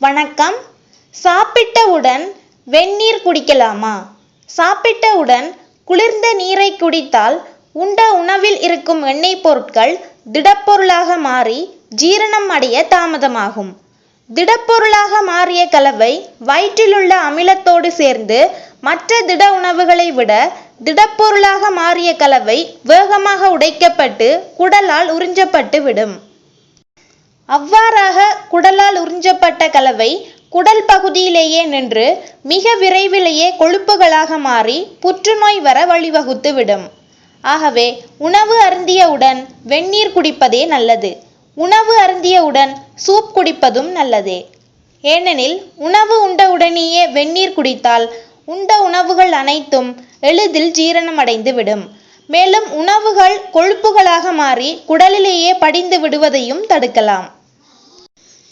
வணக்கம். சாப்பிட்டவுடன் வெந்நீர் குடிக்கலாமா? சாப்பிட்டவுடன் குளிர்ந்த நீரை குடித்தால் உண்ட உணவில் இருக்கும் எண்ணெய் பொருட்கள் திடப்பொருளாக மாறி ஜீரணம் அடைய தாமதமாகும். திடப்பொருளாக மாறிய கலவை வயிற்றிலுள்ள அமிலத்தோடு சேர்ந்து மற்ற திட உணவுகளை விட திடப்பொருளாக மாறிய கலவை வேகமாக உடைக்கப்பட்டு குடலால் உறிஞ்சப்பட்டு விடும். அவ்வாறாக குடலால் உறிஞ்சப்பட்ட கலவை குடல் பகுதியிலேயே நின்று மிக விரைவிலேயே கொழுப்புகளாக மாறி புற்றுநோய் வர வழிவகுத்து விடும். ஆகவே உணவு அருந்தியவுடன் வெந்நீர் குடிப்பதே நல்லது. உணவு அருந்தியவுடன் சூப் குடிப்பதும் நல்லதே. ஏனெனில் உணவு உண்டவுடனேயே வெந்நீர் குடித்தால் உண்ட உணவுகள் அனைத்தும் எளிதில் ஜீரணமடைந்து விடும். மேலும் உணவுகள் கொழுப்புகளாக மாறி குடலிலேயே படிந்து விடுவதையும் தடுக்கலாம்.